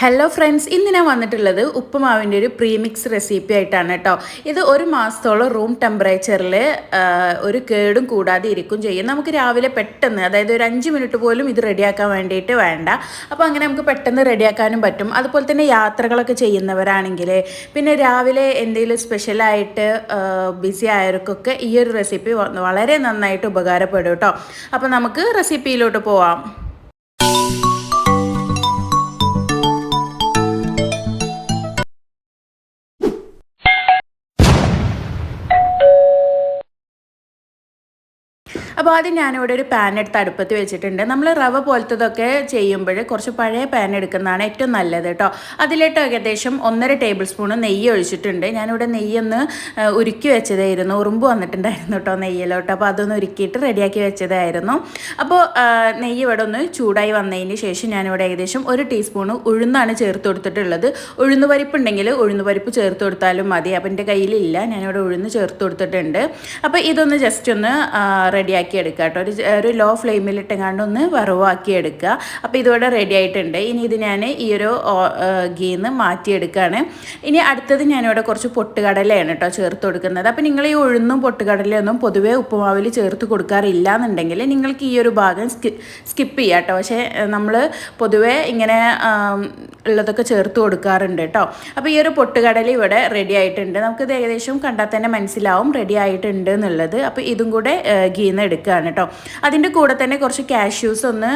Hello friends ഇന്ന് ഞാൻ വന്നിട്ടുള്ളത് ഉപ്പുമാവിന്റെ ഒരു പ്രീമിക്സ് റെസിപ്പി ആയിട്ടാണ് കേട്ടോ. ഇത് ഒരു മാസത്തോളം റൂം ടെമ്പറേച്ചറിൽ ഒരു കേടും കൂടാതെ ഇരിക്കും ചെയ്യും. നമുക്ക് രാവിലെ പെട്ടെന്ന് അതായത് ഒരു അഞ്ച് മിനിറ്റ് പോലും ഇത് റെഡിയാക്കാൻ വേണ്ടിയിട്ട് വേണ്ട. അപ്പോൾ അങ്ങനെ നമുക്ക് പെട്ടെന്ന് റെഡിയാക്കാനും പറ്റും. അതുപോലെ തന്നെ യാത്രകളൊക്കെ ചെയ്യുന്നവരാണെങ്കിൽ പിന്നെ രാവിലെ എന്തെങ്കിലും സ്പെഷ്യലായിട്ട് ബിസി ആയവർക്കൊക്കെ ഈ ഒരു റെസിപ്പി വളരെ നന്നായിട്ട് ഉപകാരപ്പെടും കേട്ടോ. അപ്പോൾ നമുക്ക് റെസിപ്പിയിലോട്ട് പോവാം. അപ്പോൾ ആദ്യം ഞാനിവിടെ ഒരു പാൻ എടുത്ത് അടുപ്പത്ത് വെച്ചിട്ടുണ്ട്. നമ്മൾ റവ പോലത്തതൊക്കെ ചെയ്യുമ്പോൾ കുറച്ച് പഴയ പാൻ എടുക്കുന്നതാണ് ഏറ്റവും നല്ലത് കേട്ടോ അതിലിട്ട് ഏകദേശം ഒന്നര ടേബിൾ സ്പൂൺ നെയ്യ് ഒഴിച്ചിട്ടുണ്ട്. ഞാനിവിടെ നെയ്യൊന്ന് ഉരുക്കി വെച്ചതായിരുന്നു. ഉറുമ്പ് വന്നിട്ടുണ്ടായിരുന്നു കേട്ടോ നെയ്യിലോട്ട്. അപ്പോൾ അതൊന്ന് ഉരുക്കിയിട്ട് റെഡിയാക്കി വെച്ചതായിരുന്നു. അപ്പോൾ നെയ്യ് ഇവിടെ ഒന്ന് ചൂടായി വന്നതിന് ശേഷം ഞാനിവിടെ ഏകദേശം ഒരു ടീസ്പൂൺ ഉഴുന്നാണ് ചേർത്ത് കൊടുത്തിട്ടുള്ളത്. ഉഴുന്ന് പരിപ്പ് ഉണ്ടെങ്കിൽ ഉഴുന്ന് പരിപ്പ് ചേർത്ത് കൊടുത്താലും മതി. അപ്പം എന്റെ കയ്യിലില്ല. ഞാനിവിടെ ഉഴുന്ന് ചേർത്ത് കൊടുത്തിട്ടുണ്ട്. അപ്പോൾ ഇതൊന്ന് ജസ്റ്റ് ഒന്ന് റെഡിയാക്കി റെഡിയാക്കി എടുക്കുക കേട്ടോ. ഒരു ഒരു ലോ ഫ്ലെയിമിലിട്ടെങ്ങാണ്ട് ഒന്ന് വറവാക്കി എടുക്കുക അപ്പോൾ ഇതോടെ റെഡി ആയിട്ടുണ്ട്. ഇനി ഇത് ഞാൻ ഈ ഒരു ഗീന്ന് മാറ്റിയെടുക്കുകയാണ്. ഇനി അടുത്തത് ഞാനിവിടെ കുറച്ച് പൊട്ടുകടലയാണ് കേട്ടോ ചേർത്ത് കൊടുക്കുന്നത്. അപ്പോൾ നിങ്ങൾ ഈ ഉഴുന്നും പൊട്ടുകടലയൊന്നും പൊതുവേ ഉപ്പുമാവിൽ ചേർത്ത് കൊടുക്കാറില്ല എന്നുണ്ടെങ്കിൽ നിങ്ങൾക്ക് ഈ ഒരു ഭാഗം സ്കി സ്കിപ്പ് ചെയ്യാം കേട്ടോ. പക്ഷേ നമ്മൾ പൊതുവേ ഇങ്ങനെ ഉള്ളതൊക്കെ ചേർത്ത് കൊടുക്കാറുണ്ട് കേട്ടോ. അപ്പോൾ ഈ ഒരു പൊട്ടുകടല ഇവിടെ റെഡി ആയിട്ടുണ്ട്. നമുക്കിത് ഏകദേശം കണ്ടാൽ തന്നെ മനസ്സിലാവും. റെഡി ആയിട്ടുണ്ട് എന്നുള്ളത്. അപ്പോൾ ഇതും കൂടെ ഗീന്ന് എടുക്കുകയാണ് കേട്ടോ. അതിന്റെ കൂടെ തന്നെ കുറച്ച് കാഷ്യൂസ് ഒന്ന്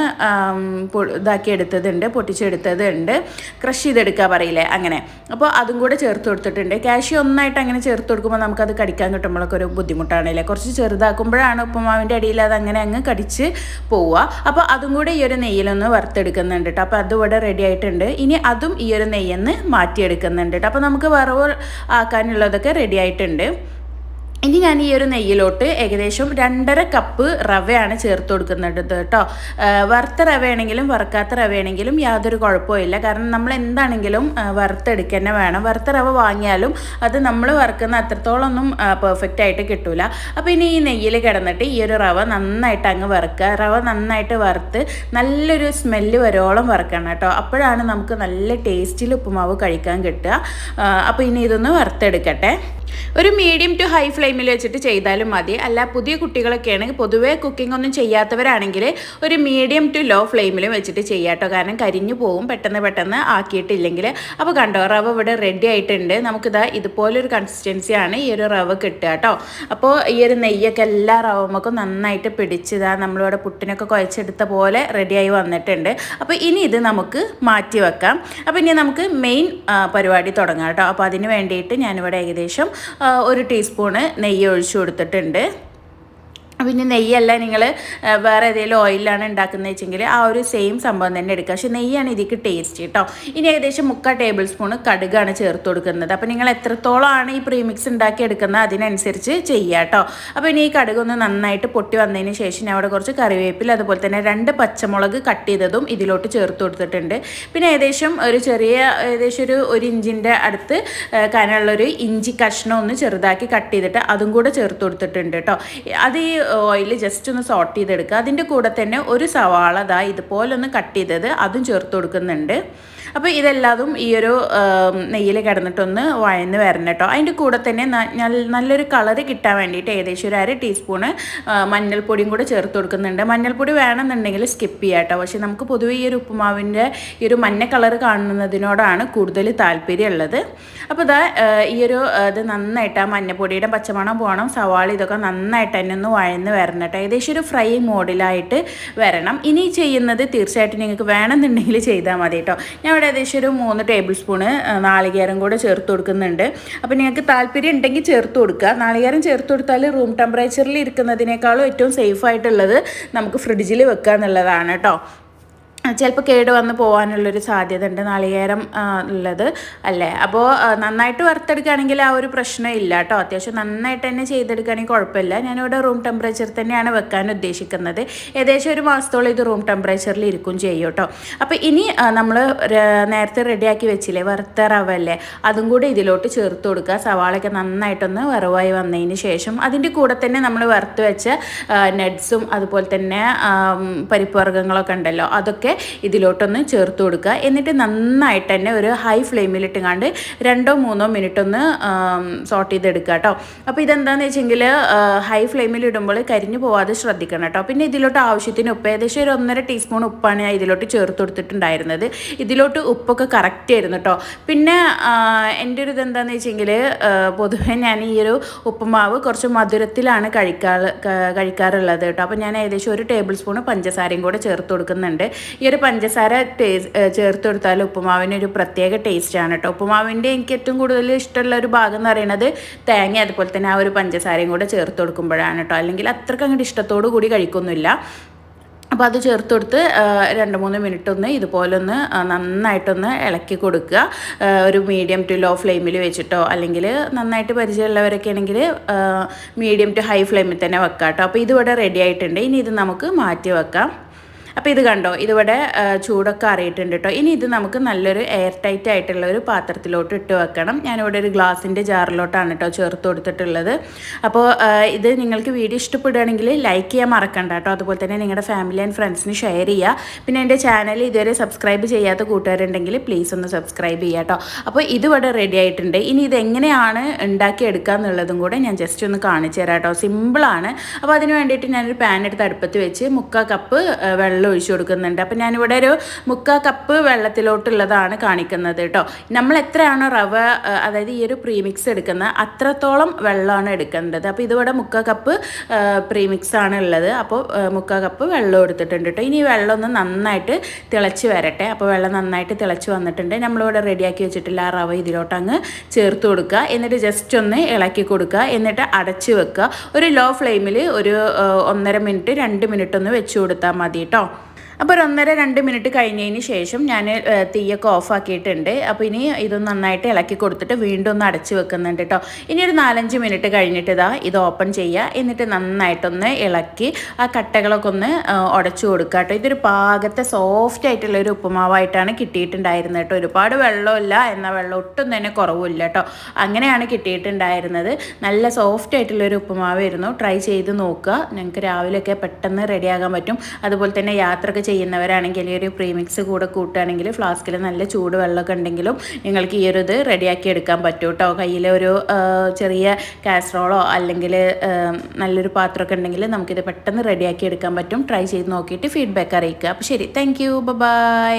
ഇതാക്കി എടുത്തതുണ്ട് പൊട്ടിച്ചെടുത്തതുണ്ട്. ക്രഷ് ചെയ്തെടുക്കുക പറയില്ലേ അങ്ങനെ. അപ്പോൾ അതും കൂടെ ചേർത്ത് കൊടുത്തിട്ടുണ്ട്. കാഷ്യൂ ഒന്നായിട്ട് അങ്ങനെ ചേർത്ത് കൊടുക്കുമ്പോൾ നമുക്കത് കടിക്കാൻ കിട്ടുമ്പോഴൊക്കെ ഒരു ബുദ്ധിമുട്ടാണല്ലേ കുറച്ച് ചെറുതാക്കുമ്പോഴാണ് ഉപ്പുമാവിന്റെ അടിയിൽ അത് അങ്ങനെ അങ്ങ് കടിച്ച് പോവുക. അപ്പോൾ അതും കൂടെ ഈ ഒരു നെയ്യിലൊന്ന് വറുത്തെടുക്കുന്നുണ്ട് കേട്ടോ. അപ്പോൾ അതുകൂടെ റെഡി ആയിട്ടുണ്ട്. ഇനി അതും ഈ ഒരു നെയ്യെന്ന് മാറ്റിയെടുക്കുന്നുണ്ട് കേട്ടോ. അപ്പോൾ നമുക്ക് വറവ് ആക്കാനുള്ളതൊക്കെ റെഡി ആയിട്ടുണ്ട്. ഇനി ഞാൻ ഈ ഒരു നെയ്യിലോട്ട് ഏകദേശം രണ്ടര കപ്പ് റവയാണ് ചേർത്ത് കൊടുക്കുന്നത് കേട്ടോ. വറുത്ത റവയാണെങ്കിലും വറുക്കാത്ത റവയാണെങ്കിലും യാതൊരു കുഴപ്പമില്ല കാരണം നമ്മൾ എന്താണെങ്കിലും വറുത്തെടുക്കുക തന്നെ വേണം. വറുത്ത റവ വാങ്ങിയാലും അത് നമ്മൾ വറുക്കുന്ന അത്രത്തോളം ഒന്നും പെർഫെക്റ്റ് ആയിട്ട് കിട്ടില്ല അപ്പോൾ ഇനി ഈ നെയ്യിൽ കിടന്നിട്ട് ഈ ഒരു റവ നന്നായിട്ട് അങ്ങ് വറുക്കുക. റവ നന്നായിട്ട് വറുത്ത് നല്ലൊരു സ്മെല്ല് വരോളം വറുക്കണം കേട്ടോ. അപ്പോഴാണ് നമുക്ക് നല്ല ടേസ്റ്റിൽ ഉപ്പുമാവ് കഴിക്കാൻ കിട്ടുക. അപ്പോൾ ഇനി ഇതൊന്ന് വറുത്തെടുക്കട്ടെ. ഒരു മീഡിയം ടു ഹൈ ഫ്ലെയിമിൽ വെച്ചിട്ട് ചെയ്താലും മതി. അല്ല പുതിയ കുട്ടികളൊക്കെയാണെങ്കിൽ പൊതുവേ കുക്കിംഗ് ഒന്നും ചെയ്യാത്തവരാണെങ്കിൽ ഒരു മീഡിയം ടു ലോ ഫ്ലെയിമിൽ വെച്ചിട്ട് ചെയ്യാട്ടോ. കാരണം കരിഞ്ഞു പോകും പെട്ടെന്ന് പെട്ടെന്ന് ആക്കിയിട്ടില്ലെങ്കിൽ. അപ്പോൾ കണ്ടോ റവ ഇവിടെ റെഡി ആയിട്ടുണ്ട്. നമുക്കിതാ ഇതുപോലൊരു കൺസിസ്റ്റൻസിയാണ് ഈ ഒരു റവ കിട്ടുക കേട്ടോ. അപ്പോൾ ഈ ഒരു നെയ്യൊക്കെ എല്ലാ റവമൊക്കെ നന്നായിട്ട് പിടിച്ചതാ നമ്മളിവിടെ പുട്ടിനൊക്കെ കുഴച്ചെടുത്ത പോലെ റെഡിയായി വന്നിട്ടുണ്ട്. അപ്പോൾ ഇനി ഇത് നമുക്ക് മാറ്റി വെക്കാം. അപ്പോൾ ഇനി നമുക്ക് മെയിൻ പരിപാടി തുടങ്ങാം കേട്ടോ. അപ്പോൾ അതിന് വേണ്ടിയിട്ട് ഞാനിവിടെ ഏകദേശം ഒരു ടീസ്പൂണ് നെയ്യ് ഒഴിച്ചു കൊടുത്തിട്ടുണ്ട്. പിന്നെ നെയ്യല്ല നിങ്ങൾ വേറെ ഏതെങ്കിലും ഓയിലാണ് ഉണ്ടാക്കുന്നത് വെച്ചെങ്കിൽ ആ ഒരു സെയിം സംഭവം തന്നെ എടുക്കുക. പക്ഷേ നെയ്യാണ് ഇതിക്ക് ടേസ്റ്റ് കേട്ടോ ഇനി ഏകദേശം മുക്കാൽ ടേബിൾ സ്പൂൺ കടുകാണ് ചേർത്ത് കൊടുക്കുന്നത്. അപ്പോൾ നിങ്ങൾ എത്രത്തോളമാണ് ഈ പ്രീമിക്സ് ഉണ്ടാക്കി എടുക്കുന്നത് അതിനനുസരിച്ച് ചെയ്യുക കേട്ടോ അപ്പോൾ ഇനി ഈ കടുക് ഒന്ന് നന്നായിട്ട് പൊട്ടി വന്നതിന് ശേഷം ഞാൻ അവിടെ കുറച്ച് കറിവേപ്പിൽ അതുപോലെ തന്നെ രണ്ട് പച്ചമുളക് കട്ട് ചെയ്തതും ഇതിലോട്ട് ചേർത്ത് കൊടുത്തിട്ടുണ്ട്. പിന്നെ ഏകദേശം ഒരു ചെറിയ ഏകദേശം ഒരു ഒരു ഇഞ്ചിന്റെ അടുത്ത് കനമുള്ളൊരു ഇഞ്ചി കഷ്ണം ഒന്ന് ചെറുതാക്കി കട്ട് ചെയ്തിട്ട് അതും കൂടെ ചേർത്ത് കൊടുത്തിട്ടുണ്ട് കേട്ടോ അത് ഈ ഓയിൽ ജസ്റ്റ് ഒന്ന് സോട്ട് ചെയ്തെടുക്കുക. അതിന്റെ കൂടെ തന്നെ ഒരു സവാള ഇതുപോലൊന്ന് ഇതുപോലെ കട്ട് ചെയ്തത് അതും ചേർത്ത് കൊടുക്കുന്നുണ്ട്. അപ്പോൾ ഇതെല്ലാതും ഈ ഒരു നെയ്യിൽ കിടന്നിട്ടൊന്ന് വഴന്ന് വരണം കേട്ടോ. അതിന്റെ കൂടെ തന്നെ നല്ലൊരു കളറ് കിട്ടാൻ വേണ്ടിയിട്ട് ഏകദേശം ഒരു അര ടീസ്പൂണ് മഞ്ഞൾപ്പൊടിയും കൂടെ ചേർത്ത് കൊടുക്കുന്നുണ്ട്. മഞ്ഞൾപ്പൊടി വേണമെന്നുണ്ടെങ്കിൽ സ്കിപ്പ് ചെയ്യാം കേട്ടോ. പക്ഷേ നമുക്ക് പൊതുവേ ഈ ഒരു ഉപ്പുമാവിന്റെ ഈ ഒരു മഞ്ഞ കളർ കാണുന്നതിനോടാണ് കൂടുതൽ താല്പര്യമുള്ളത്. അപ്പോൾ ഇതാ ഈ ഒരു ഇത് നന്നായിട്ട് ആ മഞ്ഞപ്പൊടിയുടെ പച്ചമണം പോകണം സവാള ഇതൊക്കെ നന്നായിട്ട് തന്നെ ഒന്ന് വഴന്ന് വരണം കേട്ടോ. ഏകദേശം ഒരു ഫ്രൈ മോഡിലായിട്ട് വരണം. ഇനി ചെയ്യുന്നത് തീർച്ചയായിട്ടും നിങ്ങൾക്ക് വേണമെന്നുണ്ടെങ്കിൽ ചെയ്താൽ മതി കേട്ടോ. ഞാൻ ഇവിടെ ഏകദേശം ഒരു മൂന്ന് ടേബിൾ സ്പൂണ് നാളികേരം കൂടെ ചേർത്ത് കൊടുക്കുന്നുണ്ട്. അപ്പോൾ നിങ്ങൾക്ക് താല്പര്യം ഉണ്ടെങ്കിൽ ചേർത്ത് കൊടുക്കുക. നാളികേരം ചേർത്ത് കൊടുത്താൽ റൂം ടെമ്പറേച്ചറിൽ ഇരിക്കുന്നതിനേക്കാളും ഏറ്റവും സേഫ് ആയിട്ടുള്ളത് നമുക്ക് ഫ്രിഡ്ജിൽ വെക്കുക എന്നുള്ളതാണ് കേട്ടോ ചിലപ്പോൾ കേട് വന്ന് പോകാനുള്ളൊരു സാധ്യത ഉണ്ട് നാളികേരം ഉള്ളത്. അല്ലേ? അപ്പോൾ നന്നായിട്ട് വറുത്തെടുക്കുകയാണെങ്കിൽ ആ ഒരു പ്രശ്നം ഇല്ല കേട്ടോ. അത്യാവശ്യം നന്നായിട്ട് തന്നെ ചെയ്തെടുക്കുകയാണെങ്കിൽ കുഴപ്പമില്ല. ഞാനിവിടെ റൂം ടെമ്പറേച്ചർ തന്നെയാണ് വെക്കാൻ ഉദ്ദേശിക്കുന്നത്. ഏകദേശം ഒരു മാസത്തോളം ഇത് റൂം ടെമ്പറേച്ചറിൽ ഇരിക്കും ചെയ്യും കേട്ടോ. അപ്പോൾ ഇനി നമ്മൾ നേരത്തെ റെഡിയാക്കി വെച്ചില്ലേ? വറുത്ത റവ അല്ലേ? അതും കൂടി ഇതിലോട്ട് ചേർത്ത് കൊടുക്കുക. സവാളയൊക്കെ നന്നായിട്ടൊന്ന് വറവായി വന്നതിന് ശേഷം അതിന്റെ കൂടെ തന്നെ നമ്മൾ വറുത്ത് വെച്ച നട്ട്സും അതുപോലെ തന്നെ പരിപ്പ് വർഗങ്ങളൊക്കെ ഉണ്ടല്ലോ. അതൊക്കെ ഉപ്പൊക്കെ ഇതിലോട്ടൊന്ന് ചേർത്ത് കൊടുക്കുക. എന്നിട്ട് നന്നായിട്ട് തന്നെ ഒരു ഹൈ ഫ്ലെയിമിലിട്ടുങ്ങാണ്ട് രണ്ടോ മൂന്നോ മിനിറ്റ് ഒന്ന് സോട്ട് ചെയ്തെടുക്കുക കേട്ടോ അപ്പോൾ ഇതെന്താണെന്ന് വെച്ചെങ്കിൽ ഹൈ ഫ്ലെയിമിൽ ഇടുമ്പോൾ കരിഞ്ഞു പോവാതെ ശ്രദ്ധിക്കണം കേട്ടോ പിന്നെ ഇതിലോട്ട് ആവശ്യത്തിന് ഉപ്പ് ഏകദേശം ഒരു ഒന്നര ടീസ്പൂൺ ഉപ്പാണ് ഞാൻ ഇതിലോട്ട് ചേർത്ത് കൊടുത്തിട്ടുണ്ടായിരുന്നത്. ഇതിലോട്ട് ഉപ്പൊക്കെ കറക്റ്റ് ആയിരുന്നു കേട്ടോ പിന്നെ എന്റെ ഒരു ഇതെന്താണെന്ന് വെച്ചെങ്കിൽ പൊതുവേ ഞാൻ ഈ ഒരു ഉപ്പുമാവ് കുറച്ച് മധുരത്തിലാണ് കഴിക്കാറ് കഴിക്കാറുള്ളത് കേട്ടോ അപ്പോൾ ഞാൻ ഏകദേശം ഒരു ടേബിൾ സ്പൂൺ പഞ്ചസാരയും കൂടെ ചേർത്ത് കൊടുക്കുന്നുണ്ട്. ഈ ഒരു പഞ്ചസാര ചേർത്ത് കൊടുത്താൽ ഉപ്പുമാവിന് ഒരു പ്രത്യേക ടേസ്റ്റാണ് കേട്ടോ ഉപ്പുമാവിന്റെ എനിക്ക് ഏറ്റവും കൂടുതൽ ഇഷ്ടമുള്ള ഒരു ഭാഗം എന്ന് പറയുന്നത് തേങ്ങ അതുപോലെ തന്നെ ആ ഒരു പഞ്ചസാരയും കൂടെ ചേർത്ത് കൊടുക്കുമ്പോഴാണ് കേട്ടോ അല്ലെങ്കിൽ അത്രയ്ക്ക് അങ്ങോട്ട് ഇഷ്ടത്തോടു കൂടി കഴിക്കൊന്നുമില്ല. അപ്പോൾ അത് ചേർത്ത് കൊടുത്ത് രണ്ട് മൂന്ന് മിനിറ്റ് ഒന്ന് ഇതുപോലെ ഒന്ന് നന്നായിട്ടൊന്ന് ഇളക്കി കൊടുക്കുക. ഒരു മീഡിയം ടു ലോ ഫ്ലെയിമിൽ വെച്ചിട്ടോ അല്ലെങ്കിൽ നന്നായിട്ട് പരിചയമുള്ളവരൊക്കെ ആണെങ്കിൽ മീഡിയം ടു ഹൈ ഫ്ലെയിമിൽ തന്നെ വെക്കാം കേട്ടോ അപ്പോൾ ഇതിവിടെ റെഡി ആയിട്ടുണ്ട്. ഇനി ഇത് നമുക്ക് മാറ്റി വെക്കാം. അപ്പോൾ ഇത് കണ്ടോ? ഇതിവിടെ ചൂടൊക്കെ അറിയിട്ടുണ്ട് കേട്ടോ ഇനി ഇത് നമുക്ക് നല്ലൊരു എയർ ടൈറ്റ് ആയിട്ടുള്ള ഒരു പാത്രത്തിലോട്ട് ഇട്ട് വെക്കണം. ഞാനിവിടെ ഒരു ഗ്ലാസിന്റെ ജാറിലോട്ടാണ് കേട്ടോ ചേർത്ത് കൊടുത്തിട്ടുള്ളത്. അപ്പോൾ ഇത് നിങ്ങൾക്ക് വീഡിയോ ഇഷ്ടപ്പെടുകയാണെങ്കിൽ ലൈക്ക് ചെയ്യാൻ മറക്കണ്ട കേട്ടോ അതുപോലെ തന്നെ നിങ്ങളുടെ ഫാമിലി ആൻഡ് ഫ്രണ്ട്സിന് ഷെയർ ചെയ്യുക പിന്നെ എന്റെ ചാനൽ ഇതുവരെ സബ്സ്ക്രൈബ് ചെയ്യാത്ത കൂട്ടുകാരുണ്ടെങ്കിൽ പ്ലീസ് ഒന്ന് സബ്സ്ക്രൈബ് ചെയ്യുക കേട്ടോ അപ്പോൾ ഇതിവിടെ റെഡി ആയിട്ടുണ്ട്. ഇനി ഇതെങ്ങനെയാണ് ഉണ്ടാക്കിയെടുക്കുക എന്നുള്ളതും കൂടെ ഞാൻ ജസ്റ്റ് ഒന്ന് കാണിച്ചു തരാം കേട്ടോ സിമ്പിളാണ് അപ്പോൾ അതിന് വേണ്ടിയിട്ട് ഞാനൊരു പാൻ എടുത്ത് അടുപ്പത്ത് വെച്ച് മുക്കാൽ കപ്പ് ആ, വെള്ളം ഒഴിച്ചു കൊടുക്കുന്നുണ്ട്. അപ്പോൾ ഞാനിവിടെ ഒരു മുക്കാൽ കപ്പ് വെള്ളത്തിലോട്ടുള്ളതാണ് കാണിക്കുന്നത് കേട്ടോ. നമ്മൾ എത്രയാണോ റവ അതായത് ഈ ഒരു പ്രീമിക്സ് എടുക്കുന്നത്? അത്രത്തോളം വെള്ളമാണ് എടുക്കേണ്ടത്. അപ്പോൾ ഇതിവിടെ മുക്കാൽ കപ്പ് പ്രീമിക്സ് ആണ് ഉള്ളത്. അപ്പോൾ മുക്കാൽ കപ്പ് വെള്ളം എടുത്തിട്ടുണ്ട് കേട്ടോ. ഇനി വെള്ളം ഒന്ന് നന്നായിട്ട് തിളച്ച് വരട്ടെ. അപ്പോൾ വെള്ളം നന്നായിട്ട് തിളച്ച് വന്നിട്ടുണ്ട്. നമ്മളിവിടെ റെഡിയാക്കി വെച്ചിട്ടില്ല ആ റവ ഇതിലോട്ട് അങ്ങ് ചേർത്ത് കൊടുക്കുക. എന്നിട്ട് ജസ്റ്റ് ഒന്ന് ഇളക്കി കൊടുക്കുക. എന്നിട്ട് അടച്ച് വെക്കുക. ഒരു ലോ ഫ്ലെയിമിൽ ഒരു ഒന്നര മിനിറ്റ് രണ്ട് മിനിറ്റ് ഒന്ന് വെച്ച് കൊടുത്താൽ മതി കേട്ടോ. അപ്പോൾ ഒരു ഒന്നര രണ്ട് മിനിറ്റ് കഴിഞ്ഞതിന് ശേഷം ഞാൻ തീയൊക്കെ ഓഫാക്കിയിട്ടുണ്ട്. അപ്പോൾ ഇനി ഇത് നന്നായിട്ട് ഇളക്കി കൊടുത്തിട്ട് വീണ്ടും ഒന്ന് അടച്ച് വെക്കുന്നുണ്ട് കേട്ടോ ഇനി ഒരു നാലഞ്ച് മിനിറ്റ് കഴിഞ്ഞിട്ട് ഇതാ ഇത് ഓപ്പൺ ചെയ്യുക എന്നിട്ട് നന്നായിട്ടൊന്ന് ഇളക്കി ആ കട്ടകളൊക്കെ ഒന്ന് ഉടച്ചു കൊടുക്കുക കേട്ടോ ഇതൊരു പാകത്തെ സോഫ്റ്റ് ആയിട്ടുള്ള ഒരു ഉപ്പുമാവായിട്ടാണ് കിട്ടിയിട്ടുണ്ടായിരുന്നത് കേട്ടോ ഒരുപാട് വെള്ളമില്ല എന്നാൽ വെള്ളം ഒട്ടും തന്നെ കുറവില്ല കേട്ടോ അങ്ങനെയാണ് കിട്ടിയിട്ടുണ്ടായിരുന്നത്. നല്ല സോഫ്റ്റ് ആയിട്ടുള്ളൊരു ഉപ്പുമാവായിരുന്നു. ട്രൈ ചെയ്ത് നോക്കുക. ഞങ്ങൾക്ക് രാവിലെയൊക്കെ പെട്ടെന്ന് റെഡിയാകാൻ പറ്റും. അതുപോലെ തന്നെ യാത്രയൊക്കെ ചെയ്യുന്നവരാണെങ്കിൽ ഈ ഒരു പ്രീമിക്സ് കൂടെ കൂട്ടുകയാണെങ്കിൽ ഫ്ലാസ്കിൽ നല്ല ചൂട് വെള്ളമൊക്കെ ഉണ്ടെങ്കിലും നിങ്ങൾക്ക് ഈ ഒരു ഇത് റെഡിയാക്കി എടുക്കാൻ പറ്റും കേട്ടോ കയ്യിൽ ഒരു ചെറിയ കാസറോളോ അല്ലെങ്കിൽ നല്ലൊരു പാത്രമൊക്കെ ഉണ്ടെങ്കിൽ നമുക്കിത് പെട്ടെന്ന് റെഡിയാക്കി എടുക്കാൻ പറ്റും. ട്രൈ ചെയ്ത് നോക്കിയിട്ട് ഫീഡ്ബാക്ക് അറിയിക്കുക. അപ്പോൾ ശരി. Thank you by